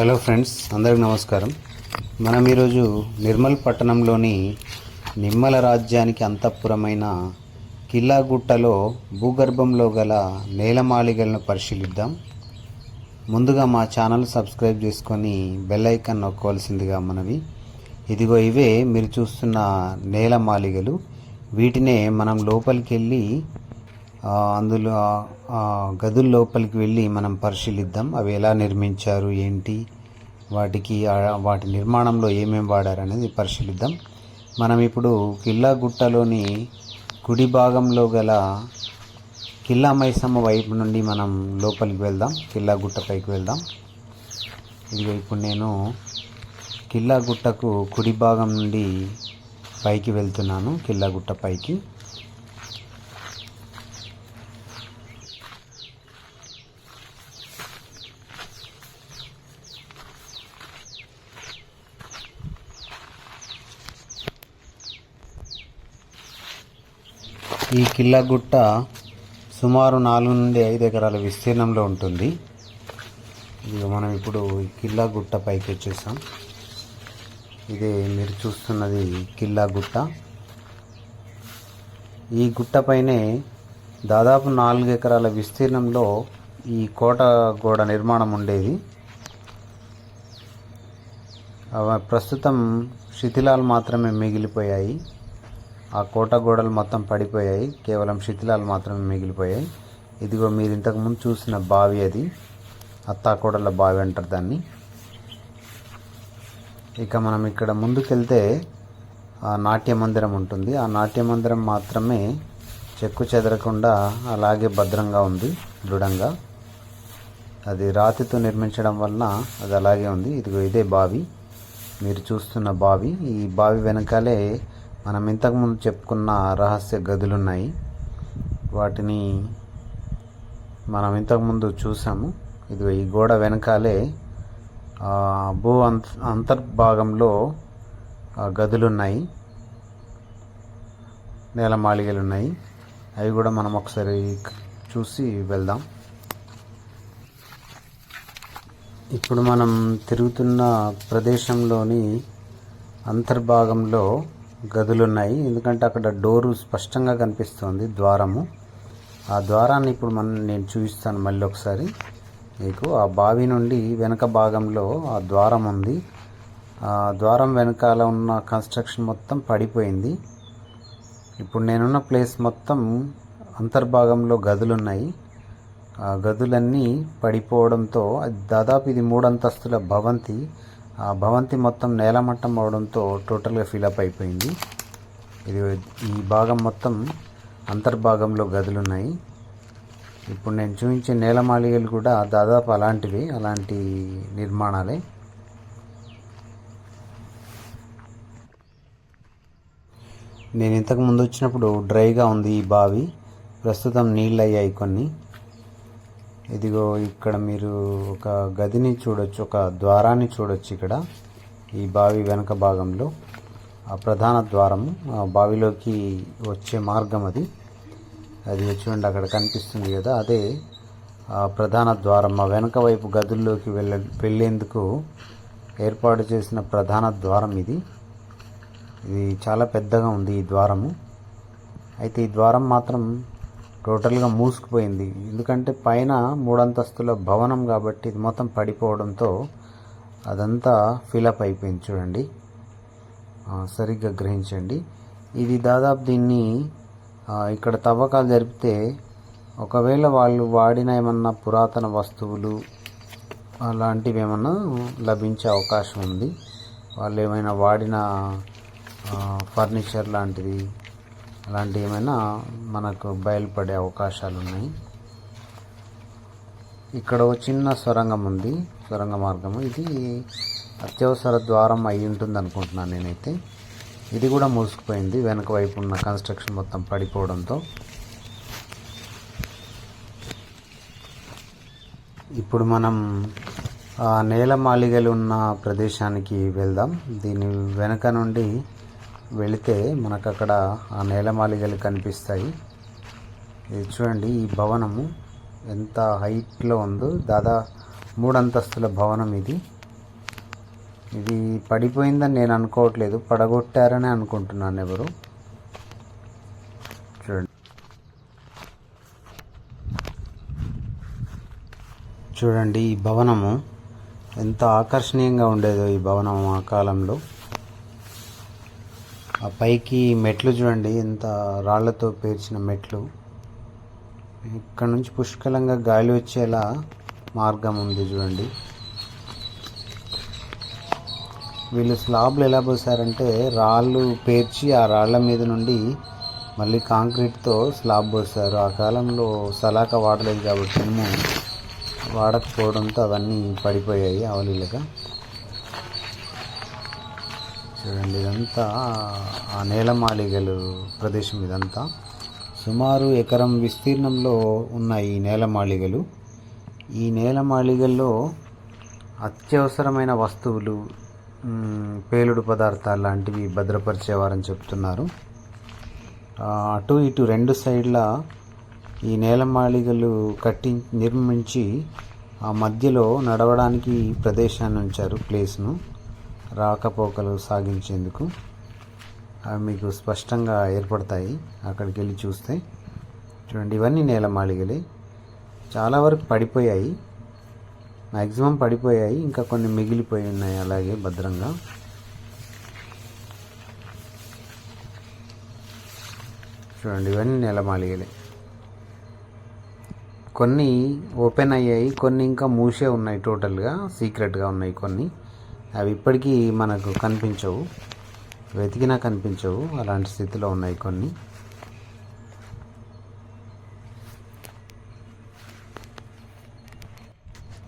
Hello friends అందరికి నమస్కారం. మనం ఈరోజు నిర్మల్ పట్టణంలోని నిమ్మల రాజ్యానికి అంతఃపురమైన కిల్లాగుట్టలో భూగర్భంలో గల నేలమాళిగలను పరిశీలిద్దాం. ముందుగా మా ఛానల్ సబ్స్క్రైబ్ చేసుకొని బెల్ ఐకాన్ నొక్కవలసిందిగా మనవి. ఇదిగో ఇవే మీరు చూస్తున్న నేలమాళిగలు వీటినే మనం లోపలికి వెళ్ళి అందులో గదుల లోపలికి వెళ్ళి మనం పరిశీలిద్దాం. అవి ఎలా నిర్మించారు ఏంటి వాటికి వాటి నిర్మాణంలో ఏమేమి వాడారు అనేది పరిశీలిద్దాం. మనం ఇప్పుడు కిల్లా గుట్టలోని కుడి భాగంలో గల కిల్లా మైసమ్మ వైపు నుండి మనం లోపలికి వెళ్దాం. కిల్లా గుట్టపైకి వెళ్దాం. ఇదిగో ఇప్పుడు నేను కిల్లా గుట్టకు కుడి భాగం నుండి పైకి వెళ్తున్నాను. కిల్లా గుట్ట పైకి. ఈ కిల్లా గుట్ట సుమారు నాలుగు నుండి ఐదు ఎకరాల విస్తీర్ణంలో ఉంటుంది. ఇక మనం ఇప్పుడు ఈ కిల్లా గుట్ట పైకి వచ్చేసాం. ఇది మీరు చూస్తున్నది కిల్లా గుట్ట ఈ గుట్టపైనే దాదాపు నాలుగు ఎకరాల విస్తీర్ణంలో ఈ కోట గోడ నిర్మాణం ఉండేది. ప్రస్తుతం శిథిలాలు మాత్రమే మిగిలిపోయాయి. ఆ కోట గోడలు మొత్తం పడిపోయాయి. కేవలం శిథిలాలు మాత్రమే మిగిలిపోయాయి. ఇదిగో మీరు ఇంతకుముందు చూసిన బావి అది. అత్తాకోడల బావి అంటారు దాన్ని. ఇక మనం ఇక్కడ ముందుకెళ్తే ఆ నాట్య మందిరం ఉంటుంది. ఆ నాట్య మందిరం మాత్రమే చెక్కు చెదరకుండా అలాగే భద్రంగా ఉంది దృఢంగా. అది రాతితో నిర్మించడం వలన అది అలాగే ఉంది. ఇదిగో ఇదే బావి. మీరు చూస్తున్న బావి. ఈ బావి వెనకాలే మనం ఇంతకుముందు చెప్పుకున్న రహస్య గదులు ఉన్నాయి వాటిని మనం ఇంతకుముందు చూసాము. ఇది ఈ గోడ వెనకాలే భూ అంత అంతర్భాగంలో గదులు ఉన్నాయి నేలమాళిగలు ఉన్నాయి అవి కూడా మనం ఒకసారి చూసి వెళ్దాం. ఇప్పుడు మనం తిరుగుతున్న ప్రదేశంలోని అంతర్భాగంలో గదులు ఉన్నాయి ఎందుకంటే అక్కడ డోరు స్పష్టంగా కనిపిస్తుంది ద్వారము. ఆ ద్వారాన్ని ఇప్పుడు మనం నేను చూపిస్తాను మళ్ళీ ఒకసారి మీకు. ఆ బావి నుండి వెనక భాగంలో ఆ ద్వారం ఉంది. ఆ ద్వారం వెనకాల ఉన్న కన్స్ట్రక్షన్ మొత్తం పడిపోయింది. ఇప్పుడు నేనున్న ప్లేస్ మొత్తం అంతర్భాగంలో గదులు ఉన్నాయి ఆ గదులన్నీ పడిపోవడంతో దాదాపు ఇది మూడు అంతస్తుల భవంతి. భవంతి మొత్తం నేలమట్టం అవడంతో టోటల్గా ఫిలప్ అయిపోయింది. ఇది ఈ భాగం మొత్తం అంతర్భాగంలో గదులు ఉన్నాయి ఇప్పుడు నేను చూపించే నేలమాళిగలు కూడా దాదాపు అలాంటివి అలాంటి నిర్మాణాలే. నేను ఇంతకు ముందు వచ్చినప్పుడు డ్రైగా ఉంది ఈ బావి. ప్రస్తుతం నీళ్ళు అయ్యాయి కొన్ని. ఇదిగో ఇక్కడ మీరు ఒక గదిని చూడొచ్చు ఒక ద్వారాన్ని చూడొచ్చు ఇక్కడ ఈ బావి వెనక భాగంలో. ఆ ప్రధాన ద్వారము ఆ బావిలోకి వచ్చే మార్గం అది. అది చూడండి అక్కడ కనిపిస్తుంది కదా అదే ఆ ప్రధాన ద్వారం. ఆ వెనక వైపు గదుల్లోకి వెళ్ళ వెళ్ళేందుకు ఏర్పాటు చేసిన ప్రధాన ద్వారం ఇది. ఇది చాలా పెద్దగా ఉంది ఈ ద్వారము. అయితే ఈ ద్వారం మాత్రం టోటల్గా మూసుకుపోయింది. ఎందుకంటే పైన మూడంతస్తుల భవనం కాబట్టి ఇది మొత్తం పడిపోవడంతో అదంతా ఫిలప్ అయిపోయింది చూడండి. సరిగ్గా గ్రహించండి. ఇది దాదాపు దీన్ని ఇక్కడ తవ్వకాలు జరిపితే ఒకవేళ వాళ్ళు వాడిన ఏమన్నా పురాతన వస్తువులు అలాంటివి ఏమన్నా లభించే అవకాశం ఉంది. వాళ్ళు ఏమైనా వాడిన ఫర్నిచర్ లాంటిది అలాంటివి ఏమైనా మనకు బయలుపడే అవకాశాలు ఉన్నాయి ఇక్కడ ఒక చిన్న సొరంగం ఉంది సొరంగ మార్గము. ఇది అత్యవసర ద్వారం అయి ఉంటుంది అనుకుంటున్నాను నేనైతే. ఇది కూడా మూసుకుపోయింది వెనక వైపు ఉన్న కన్స్ట్రక్షన్ మొత్తం పడిపోవడంతో. ఇప్పుడు మనం నేల మాలిగలు ఉన్న ప్రదేశానికి వెళ్దాం. దీని వెనక నుండి వెళితే మనకు అక్కడ ఆ నేలమాలిగలు కనిపిస్తాయి. ఇది చూడండి ఈ భవనము ఎంత హైట్లో ఉందో దాదా మూడు అంతస్తుల భవనం ఇది. ఇది పడిపోయిందని నేను అనుకోవట్లేదు పడగొట్టారని అనుకుంటున్నాను ఎవరు. చూడండి. చూడండి ఈ భవనము ఎంత ఆకర్షణీయంగా ఉండేదో ఈ భవనం ఆ కాలంలో. ఆ పైకి మెట్లు చూడండి ఎంత రాళ్ళతో పేర్చిన మెట్లు. ఇక్కడ నుంచి పుష్కలంగా గాలి వచ్చేలా మార్గం ఉంది చూడండి. వీళ్ళు స్లాబ్లు ఎలా పోసారంటే రాళ్ళు పేర్చి ఆ రాళ్ళ మీద నుండి మళ్ళీ కాంక్రీట్తో స్లాబ్ పోసారు. ఆ కాలంలో సలాక వాడలేదు కాబట్టి వాడకపోవడంతో అవన్నీ పడిపోయాయి అవలీలగా చూడండి ఇదంతా ఆ నేలమాళిగలు ప్రదేశం ఇదంతా. సుమారు ఎకరం విస్తీర్ణంలో ఉన్న ఈ నేలమాళిగలు ఈ నేలమాళిగల్లో అత్యవసరమైన వస్తువులు పేలుడు పదార్థాలు లాంటివి భద్రపరిచేవారని చెప్తున్నారు. అటు ఇటు రెండు సైడ్ల ఈ నేలమాళిగలు కట్టి నిర్మించి ఆ మధ్యలో నడవడానికి ప్రదేశాన్ని ఉంచారు ప్లేస్ను. రాకపోకలు సాగించేందుకు అవి మీకు స్పష్టంగా ఏర్పడతాయి. అక్కడికి వెళ్ళి చూస్తే చూడండి ఇవన్నీ నేలమాళిగలే చాలా వరకు పడిపోయాయి. మ్యాక్సిమం పడిపోయాయి. ఇంకా కొన్ని మిగిలిపోయి ఉన్నాయి అలాగే భద్రంగా. చూడండి ఇవన్నీ నెలమాళిగలే కొన్ని ఓపెన్ అయ్యాయి. కొన్ని ఇంకా మూసే ఉన్నాయి టోటల్గా. సీక్రెట్గా ఉన్నాయి కొన్ని. అవి ఇప్పటికీ మనకు కనిపించవు. వెతికినా కనిపించవు. అలాంటి స్థితిలో ఉన్నాయి కొన్ని.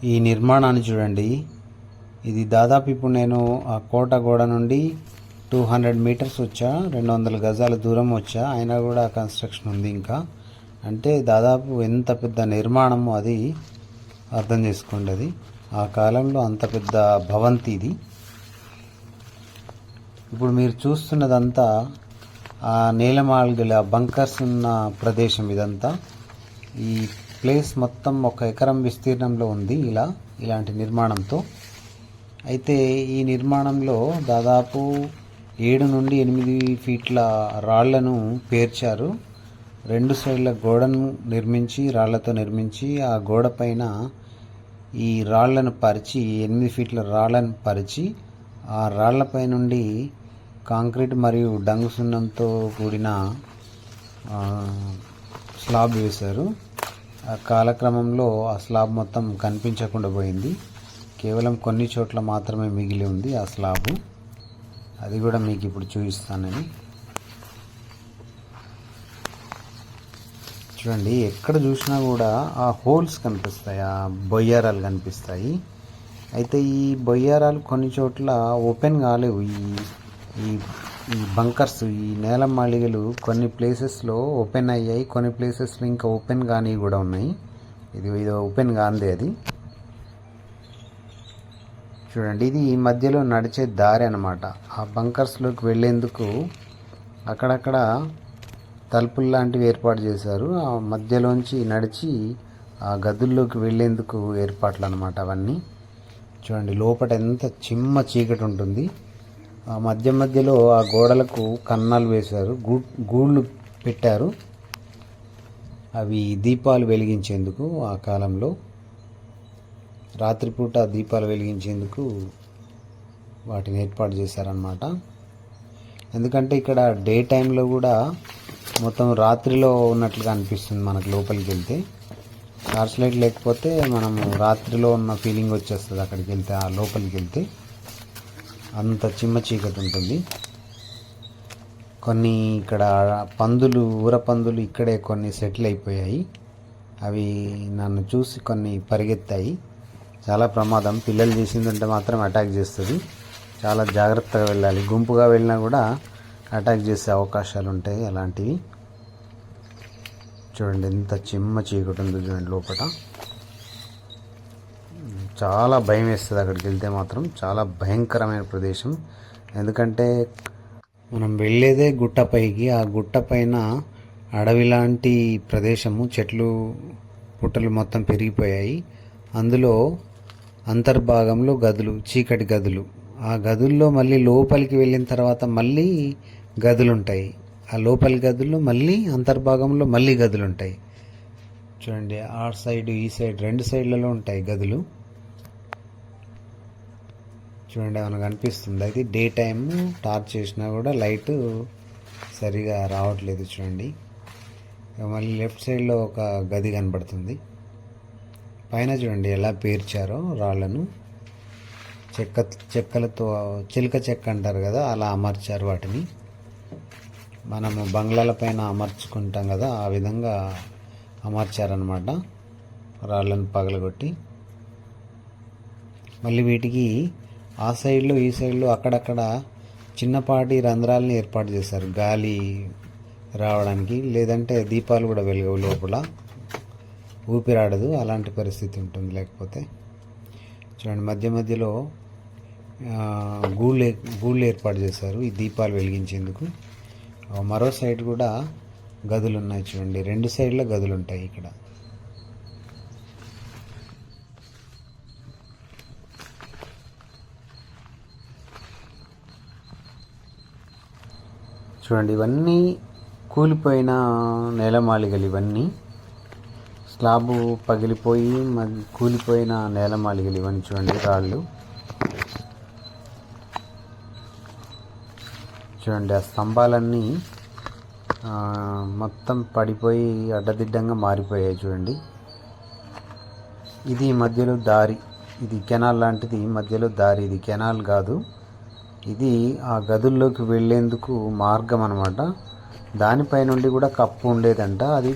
ఈ నిర్మాణాన్ని చూడండి. ఇది దాదాపు ఇప్పుడు నేను ఆ కోట గోడ నుండి టూ హండ్రెడ్ మీటర్స్ వచ్చా రెండు వందల గజాల దూరం వచ్చా. అయినా కూడా కన్స్ట్రక్షన్ ఉంది ఇంకా. అంటే దాదాపు ఎంత పెద్ద నిర్మాణము అది అర్థం చేసుకోండి అది. ఆ కాలంలో అంత పెద్ద భవంతి ఇది. ఇప్పుడు మీరు చూస్తున్నదంతా ఆ నీలమాళిగల బంకర్స్ ఉన్న ప్రదేశం ఇదంతా. ఈ ప్లేస్ మొత్తం ఒక ఎకరం విస్తీర్ణంలో ఉంది ఇలా ఇలాంటి నిర్మాణంతో. అయితే ఈ నిర్మాణంలో దాదాపు ఏడు నుండి ఎనిమిది ఫీట్ల రాళ్ళను పేర్చారు. రెండు సైడ్ల గోడను నిర్మించి రాళ్ళతో నిర్మించి ఆ గోడ పైన ఈ రాళ్ళను పరిచి ఎనిమిది ఫీట్ల రాళ్ళను పరిచి ఆ రాళ్ళపై నుండి కాంక్రీట్ మరియు డంగు సున్నంతో కూడిన స్లాబ్ వేశారు. ఆ కాలక్రమంలో ఆ స్లాబ్ మొత్తం కనిపించకుండా పోయింది. కేవలం కొన్ని చోట్ల మాత్రమే మిగిలి ఉంది ఆ స్లాబు. అది కూడా మీకు ఇప్పుడు చూపిస్తానని. చూడండి ఎక్కడ చూసినా కూడా ఆ హోల్స్ కనిపిస్తాయి ఆ బొయ్యారాలు కనిపిస్తాయి. అయితే ఈ బొయ్యారాలు కొన్ని చోట్ల ఓపెన్ కాలేవు. ఈ ఈ ఈ బంకర్స్ ఈ నేల మాళిగలు కొన్ని ప్లేసెస్లో ఓపెన్ అయ్యాయి కొన్ని ప్లేసెస్లో ఇంకా ఓపెన్ కానీ కూడా ఉన్నాయి. ఇది ఇది ఓపెన్ కాంది అది. చూడండి ఇది ఈ మధ్యలో నడిచే దారి అన్నమాట. ఆ బంకర్స్లోకి వెళ్ళేందుకు అక్కడక్కడ తలుపులు లాంటివి ఏర్పాటు చేశారు. ఆ మధ్యలోంచి నడిచి ఆ గదుల్లోకి వెళ్ళేందుకు ఏర్పాట్లు అనమాట అవన్నీ. చూడండి లోపల ఎంత చిమ్మ చీకటి ఉంటుంది. ఆ మధ్య మధ్యలో ఆ గోడలకు కన్నాలు వేశారు. గూ గూళ్ళు పెట్టారు. అవి దీపాలు వెలిగించేందుకు ఆ కాలంలో. రాత్రిపూట దీపాలు వెలిగించేందుకు వాటిని ఏర్పాటు చేశారనమాట ఎందుకంటే ఇక్కడ డే టైంలో కూడా మొత్తం రాత్రిలో ఉన్నట్లుగా అనిపిస్తుంది మనకు లోపలికి వెళ్తే. టార్చ్ లైట్ లేకపోతే మనం రాత్రిలో ఉన్న ఫీలింగ్ వచ్చేస్తుంది అక్కడికి వెళ్తే ఆ లోపలికి వెళ్తే. అంత చిమ్మ చీకటి ఉంటుంది. కొన్ని ఇక్కడ పందులు ఊర పందులు ఇక్కడే కొన్ని సెటిల్ అయిపోయాయి. అవి నన్ను చూసి కొన్ని పరిగెత్తాయి. చాలా ప్రమాదం. పిల్లలు చేసిందంటే మాత్రం అటాక్ చేస్తుంది. చాలా జాగ్రత్తగా వెళ్ళాలి. గుంపుగా వెళ్ళినా కూడా అటాక్ చేసే అవకాశాలు ఉంటాయి అలాంటివి. చూడండి ఎంత చిమ్మ చీకటి ఉందో చూడండి లోపల చాలా భయం వేస్తుంది అక్కడికి వెళ్తే మాత్రం. చాలా భయంకరమైన ప్రదేశం. ఎందుకంటే మనం వెళ్ళేదే గుట్టపైకి ఆ గుట్ట పైన అడవి లాంటి ప్రదేశము. చెట్లు పుట్టలు మొత్తం పెరిగిపోయాయి. అందులో అంతర్భాగంలో గదులు చీకటి గదులు. ఆ గదుల్లో మళ్ళీ లోపలికి వెళ్ళిన తర్వాత మళ్ళీ గదులు ఉంటాయి ఆ లోపలి గదులు మళ్ళీ అంతర్భాగంలో మళ్ళీ గదులు ఉంటాయి. చూడండి ఆ సైడ్ ఈ సైడ్ రెండు సైడ్లలో ఉంటాయి గదులు. చూడండి ఏమైనా కనిపిస్తుంది? అది డే టైమ్ టార్చ్ చేసినా కూడా లైట్ సరిగా రావట్లేదు చూడండి. మళ్ళీ లెఫ్ట్ సైడ్లో ఒక గది కనబడుతుంది. పైన చూడండి ఎలా పేర్చారో రాళ్ళను. చెక్క చెక్కలతో చిలుక చెక్క అంటారు కదా అలా అమర్చారు వాటిని. మనము బంగ్లాల పైన అమర్చుకుంటాం కదా ఆ విధంగా అమర్చారనమాట రాళ్ళను పగలగొట్టి. మళ్ళీ వీటికి ఆ సైడ్లో ఈ సైడ్లో అక్కడక్కడ చిన్నపాటి రంధ్రాలని ఏర్పాటు చేశారు. గాలి రావడానికి లేదంటే దీపాలు కూడా వెలుగవు లోపల. ఊపిరాడదు అలాంటి పరిస్థితి ఉంటుంది లేకపోతే. చూడండి మధ్య మధ్యలో గూళ్ళు గూళ్ళు ఏర్పాటు చేశారు. ఈ దీపాలు వెలిగించేందుకు. మరో సైడ్ కూడా గదులు ఉన్నాయి చూడండి. రెండు సైడ్ల గదులు ఉంటాయి ఇక్కడ. చూడండి ఇవన్నీ కూలిపోయిన నేలమాళిగలు ఇవన్నీ. స్లాబు పగిలిపోయి మరి కూలిపోయిన నేలమాళిగలు ఇవన్నీ చూడండి రాళ్ళు. చూడండి ఆ స్తంభాలన్నీ మొత్తం పడిపోయి అడ్డదిడ్డంగా మారిపోయాయి చూడండి. ఇది మధ్యలో దారి ఇది కెనాల్ లాంటిది మధ్యలో దారి ఇది కెనాల్ కాదు. ఇది ఆ గదుల్లోకి వెళ్ళేందుకు మార్గం అనమాట దానిపై నుండి కూడా కప్పు ఉండేదంట అది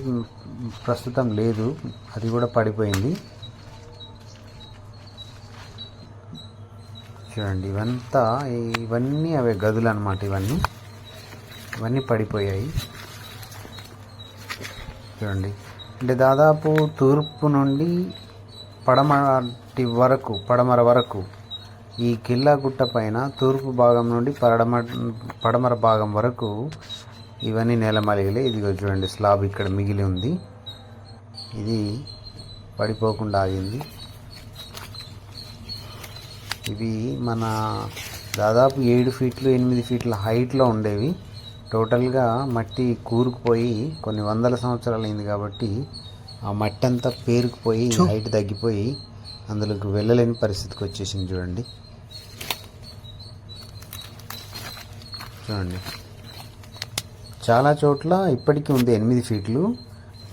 ప్రస్తుతం లేదు అది కూడా పడిపోయింది. చూడండి ఇవంతా ఇవన్నీ అవే గదులు అనమాట ఇవన్నీ. ఇవన్నీ పడిపోయాయి. చూడండి అంటే దాదాపు తూర్పు నుండి పడమటి వరకు పడమర వరకు ఈ కిల్లా గుట్ట పైన తూర్పు భాగం నుండి పడమ పడమర భాగం వరకు ఇవన్నీ నేలమలిగలే ఇదిగో చూడండి స్లాబ్ ఇక్కడ మిగిలి ఉంది. ఇది పడిపోకుండా ఆగింది. ఇవి మన దాదాపు ఏడు ఫీట్లు ఎనిమిది ఫీట్ల హైట్లో ఉండేవి. టోటల్గా మట్టి కూరుకుపోయి కొన్ని వందల సంవత్సరాలు అయింది కాబట్టి ఆ మట్టి అంతా పేరుకుపోయి హైట్ తగ్గిపోయి అందులోకి వెళ్ళలేని పరిస్థితికి వచ్చేసింది చూడండి. చూడండి. చాలా చోట్ల ఇప్పటికీ ఉంది ఎనిమిది ఫీట్లు.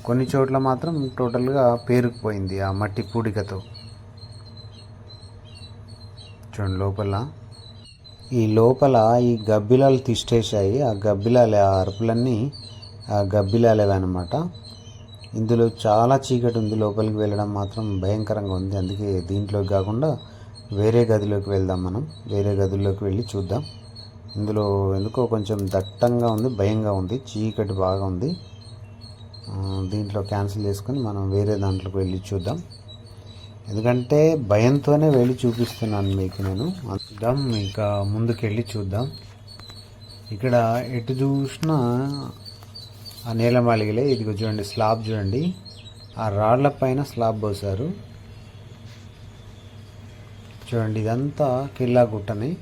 కొన్ని చోట్ల మాత్రం టోటల్గా పేరుకుపోయింది ఆ మట్టి పూడికతో. చూడండి లోపల. ఈ లోపల ఈ గబ్బిలాలు తిష్టేశాయి ఆ గబ్బిలాలు ఆ అరుపులన్నీ ఆ గబ్బిలాలేవి అనమాట ఇందులో చాలా చీకటి ఉంది. లోపలికి వెళ్ళడం మాత్రం భయంకరంగా ఉంది. అందుకే దీంట్లోకి కాకుండా వేరే గదిలోకి వెళ్దాం మనం. వేరే గదిలోకి వెళ్ళి చూద్దాం. ఇందులో ఎందుకో కొంచెం దట్టంగా ఉంది భయంగా ఉంది చీకటి బాగా ఉంది. దీంట్లో క్యాన్సిల్ చేసుకొని మనం వేరే దాంట్లోకి వెళ్ళి చూద్దాం. ఎందుకంటే భయంతోనే వెళ్ళి చూపిస్తున్నాను మీకు నేను. చూద్దాం ఇంకా ముందుకెళ్ళి చూద్దాం. ఇక్కడ ఎటు చూసినా ఆ నేలమాళిగలే ఇదిగో చూడండి స్లాబ్ చూడండి. ఆ రాళ్ళ పైన స్లాబ్ పోసారు చూడండి ఇదంతా కిల్లా గుట్టని.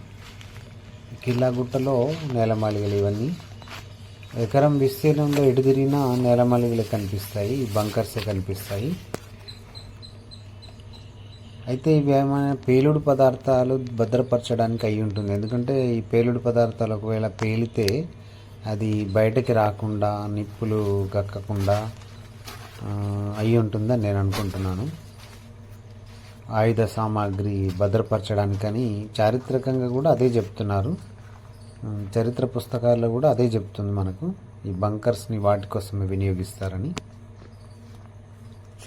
కిల్లా గుట్టలో ఇవన్నీ. ఎకరం విస్తీర్ణంలో ఎటు తిరిగినా నేలమాలిగలే కనిపిస్తాయి బంకర్సే కనిపిస్తాయి. అయితే ఇవి ఏమైనా పేలుడు పదార్థాలు భద్రపరచడానికి అయి ఉంటుంది. ఎందుకంటే ఈ పేలుడు పదార్థాలు ఒకవేళ పేలితే అది బయటకి రాకుండా నిప్పులు గక్కకుండా అయి ఉంటుందని నేను అనుకుంటున్నాను. ఆయుధ సామాగ్రి భద్రపరచడానికని చారిత్రకంగా కూడా అదే చెప్తున్నారు. చరిత్ర పుస్తకాల్లో కూడా అదే చెప్తుంది మనకు. ఈ బంకర్స్ని వాటి కోసమే వినియోగిస్తారని.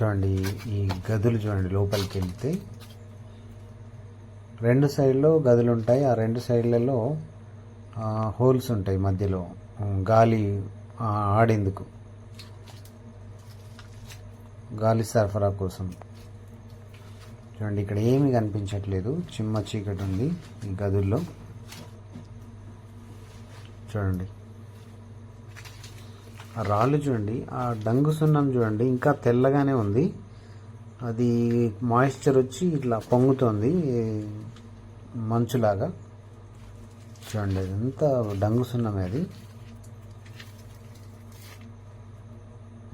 చూడండి ఈ గదులు చూడండి లోపలికి వెళ్తే రెండు సైడ్లో గదులు ఉంటాయి ఆ రెండు సైడ్లలో హోల్స్ ఉంటాయి మధ్యలో. గాలి ఆడేందుకు? గాలి సరఫరా కోసం. చూడండి ఇక్కడ ఏమీ కనిపించట్లేదు. చిమ్మ చీకటి ఉంది ఈ గదుల్లో. చూడండి. రాళ్ళు చూడండి ఆ డంగు సున్నం చూడండి ఇంకా తెల్లగానే ఉంది. అది మాయిశ్చర్ వచ్చి ఇట్లా పొంగుతోంది మంచులాగా. చూడండి ఇదంతా డంగు సున్నమే అది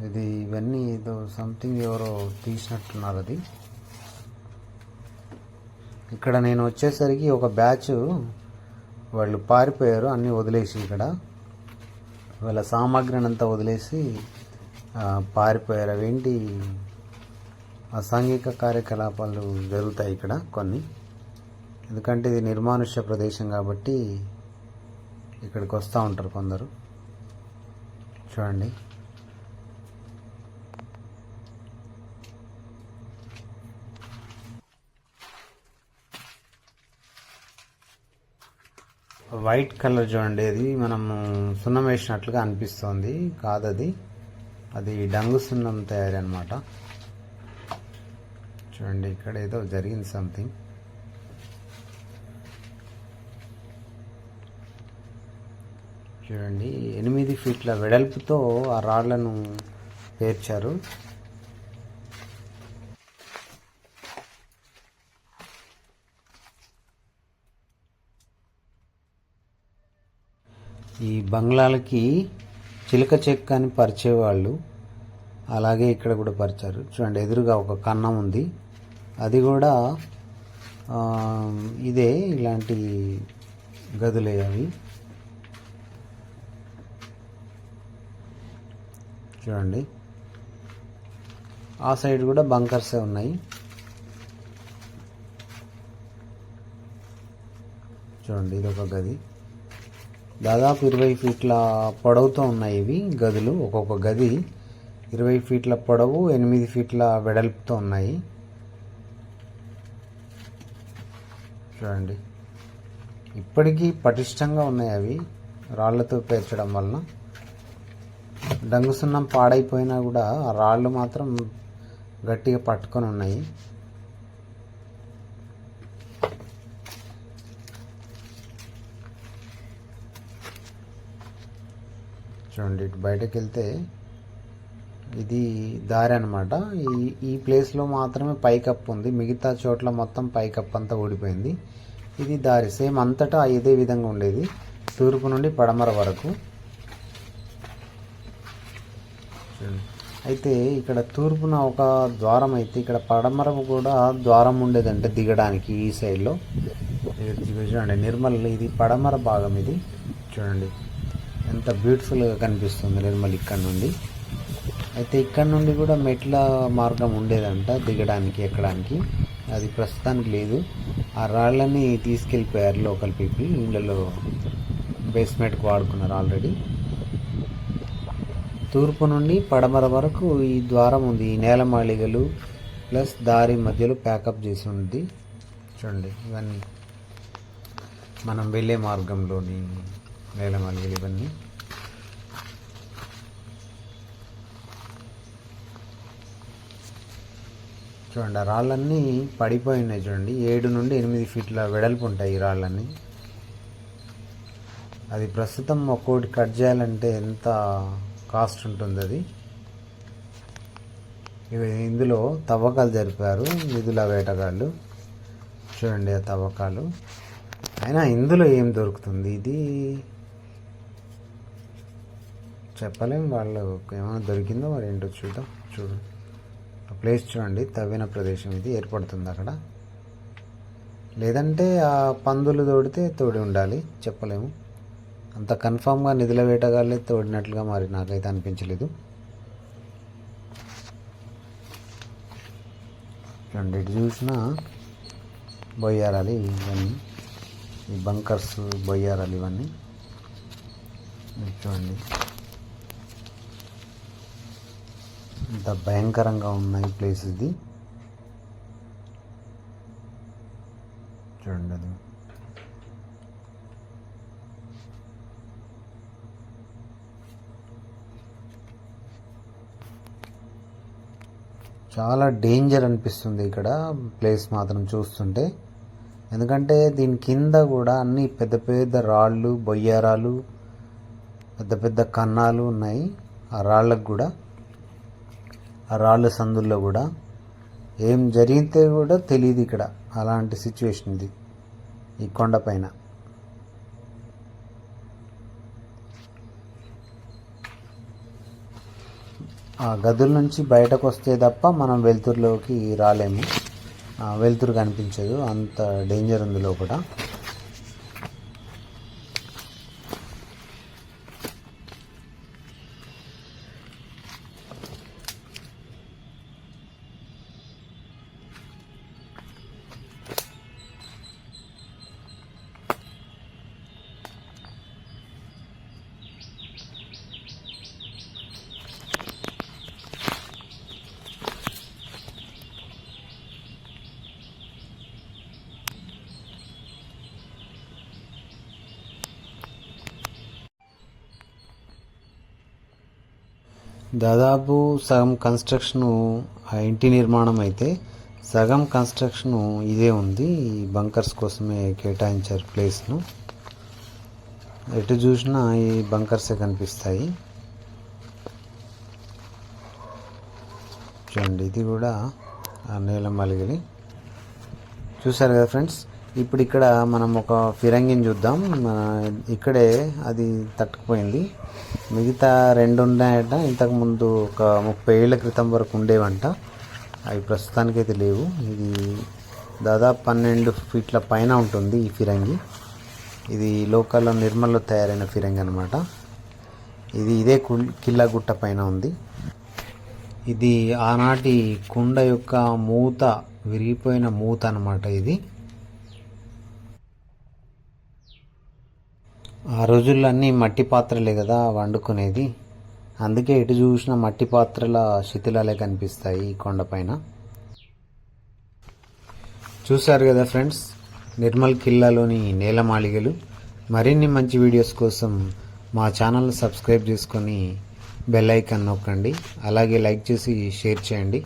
ఇది ఇవన్నీ ఏదో సంథింగ్ ఎవరో తీసినట్టున్నారు అది. ఇక్కడ నేను వచ్చేసరికి ఒక బ్యాచ్ వాళ్ళు పారిపోయారు అన్నీ వదిలేసి ఇక్కడ. వాళ్ళ సామాగ్రిని అంతా వదిలేసి పారిపోయారు. అవేంటి? అసాంఘిక కార్యకలాపాలు జరుగుతాయి ఇక్కడ కొన్ని. ఎందుకంటే ఇది నిర్మానుష్య ప్రదేశం కాబట్టి ఇక్కడికి వస్తూ ఉంటారు కొందరు. చూడండి. వైట్ కలర్ చూడండి అది మనము సున్నం వేసినట్లుగా అనిపిస్తోంది. కాదది. అది డంగు సున్నం తయారీ అనమాట చూడండి ఇక్కడ ఏదో జరిగింది సంథింగ్ చూడండి ఎనిమిది ఫీట్ల వెడల్పుతో ఆ రాళ్ళను పేర్చారు. ఈ బంగ్లాలకి చిలక చెక్క అని పరిచేవాళ్ళు అలాగే ఇక్కడ కూడా పరిచారు. చూడండి ఎదురుగా ఒక కన్నం ఉంది. అది కూడా ఇదే ఇలాంటి గదులే అవి. చూడండి ఆ సైడ్ కూడా బంకర్సే ఉన్నాయి. చూడండి ఇది ఒక గది. దాదాపు ఇరవై ఫీట్ల పొడవుతో ఉన్నాయి ఇవి గదులు. ఒక్కొక్క గది ఇరవై ఫీట్ల పొడవు ఎనిమిది ఫీట్ల వెడల్పుతో ఉన్నాయి. చూడండి. ఇప్పటికీ పటిష్టంగా ఉన్నాయి అవి. రాళ్ళతో పేర్చడం వలన. డంగుసున్నం పాడైపోయినా కూడా ఆ రాళ్ళు మాత్రం గట్టిగా పట్టుకొని ఉన్నాయి. చూడండి ఇటు బయటకు వెళ్తే ఇది దారి అనమాట ఈ ఈ ప్లేస్లో మాత్రమే పైకప్పు ఉంది. మిగతా చోట్ల మొత్తం పైకప్పు అంతా ఊడిపోయింది. ఇది దారి. సేమ్ అంతటా ఇదే విధంగా ఉండేది. తూర్పు నుండి పడమర వరకు. అయితే ఇక్కడ తూర్పున ఒక ద్వారం అయితే ఇక్కడ పడమర కూడా ద్వారం ఉండేదంటే దిగడానికి ఈ సైడ్లో. చూడండి నిర్మల్ ఇది పడమర భాగం ఇది. చూడండి. ఎంత బ్యూటిఫుల్గా కనిపిస్తుంది నిర్మల్ ఇక్కడ నుండి. అయితే ఇక్కడ నుండి కూడా మెట్ల మార్గం ఉండేదంట దిగడానికి ఎక్కడానికి. అది ప్రస్తుతానికి లేదు. ఆ రాళ్ళని తీసుకెళ్ళిపోయారు లోకల్ పీపుల్. ఇళ్ళలో బేస్మెంట్కి వాడుకున్నారు ఆల్రెడీ. తూర్పు నుండి పడమర వరకు ఈ ద్వారం ఉంది. ఈ నేలమాళిగలు ప్లస్ దారి మధ్యలో ప్యాకప్ చేసి ఉంది. చూడండి ఇవన్నీ మనం వెళ్ళే మార్గంలోని నేలమాళిగలు ఇవన్నీ. చూడండి ఆ రాళ్ళన్నీ పడిపోయినాయి చూడండి. ఏడు నుండి ఎనిమిది ఫీట్ల వెడల్పు ఉంటాయి ఈ రాళ్ళన్నీ. అది ప్రస్తుతం ఒక్కోటి కట్ చేయాలంటే ఎంత కాస్ట్ ఉంటుంది అది? ఇవి ఇందులో తవ్వకాలు జరిపారు నిధుల వేటగాళ్ళు. చూడండి ఆ తవ్వకాలు. అయినా ఇందులో ఏం దొరుకుతుంది? ఇది చెప్పలేం. వాళ్ళు ఏమైనా దొరికిందో మరి ఏంటో చూద్దాం. చూడు. ఆ ప్లేస్ చూడండి. తవ్విన ప్రదేశం ఇది. ఏర్పడుతుంది అక్కడ. లేదంటే ఆ పందులు తోడితే తోడి ఉండాలి. చెప్పలేము. అంత కన్ఫామ్గా నిధుల వేటగాళ్ళే తోడినట్లుగా మరి నాకైతే అనిపించలేదు. చూడండి. ఇటు చూసినా బొయ్యారాలి ఇవన్నీ. ఈ బంకర్స్ బొయ్యారాలు ఇవన్నీ. చూడండి. ఇంత భయంకరంగా ఉన్నాయి ప్లేస్ ఇది చూడండి అది. చాలా డేంజర్ అనిపిస్తుంది ఇక్కడ ప్లేస్ మాత్రం చూస్తుంటే. ఎందుకంటే దీని కింద కూడా అన్ని పెద్ద పెద్ద రాళ్ళు బొయ్యారాలు పెద్ద పెద్ద కన్నాలు ఉన్నాయి. ఆ రాళ్ళకు కూడా. రాళ్ళ సందుల్లో కూడా ఏం జరిగితే కూడా తెలియదు ఇక్కడ. అలాంటి సిచ్యువేషన్ ఇది. ఈ కొండపైన ఆ గదుల నుంచి బయటకు వస్తే తప్ప మనం వెలుతురులోకి రాలేము. వెలుతురు కనిపించదు. అంత డేంజర్ ఉంది లోపల. దాదాపు సగం కన్స్ట్రక్షను ఆ ఇంటి నిర్మాణం అయితే సగం కన్స్ట్రక్షన్ ఇదే ఉంది ఈ బంకర్స్ కోసమే కేటాయించారు ప్లేస్ను. ఎటు చూసినా ఈ బంకర్సే కనిపిస్తాయి. చూడండి ఇది కూడా ఆ నేల మలిగిలి. చూసారు కదా ఫ్రెండ్స్ ఇప్పుడు ఇక్కడ మనం ఒక ఫిరంగిని చూద్దాం. మన ఇక్కడే అది తట్టుకుపోయింది. మిగతా రెండు ఉన్నాయట. ఇంతకు ముందు ఒక ముప్పై ఏళ్ళ క్రితం వరకు ఉండేవంట. అవి ప్రస్తుతానికైతే లేవు. ఇది దాదాపు పన్నెండు ఫీట్ల పైన ఉంటుంది ఈ ఫిరంగి. ఇది లోకల్లో నిర్మల్లో తయారైన ఫిరంగి అనమాట ఇది ఇదే కుల్- కిల్లా గుట్ట పైన ఉంది. ఇది ఆనాటి కుండ యొక్క మూత విరిగిపోయిన మూత అనమాట ఇది. ఆ రోజుల్లో అన్నీ మట్టి పాత్రలే కదా వండుకునేది. అందుకే ఎటు చూసిన మట్టి పాత్రల శిథిలాలే కనిపిస్తాయి ఈ కొండపైన చూశారు కదా ఫ్రెండ్స్ నిర్మల్ కిల్లాలోని నేలమాళిగలు మరిన్ని మంచి వీడియోస్ కోసం మా ఛానల్ సబ్స్క్రైబ్ చేసుకొని బెల్ ఐకాన్ నొక్కండి. అలాగే లైక్ చేసి షేర్ చేయండి.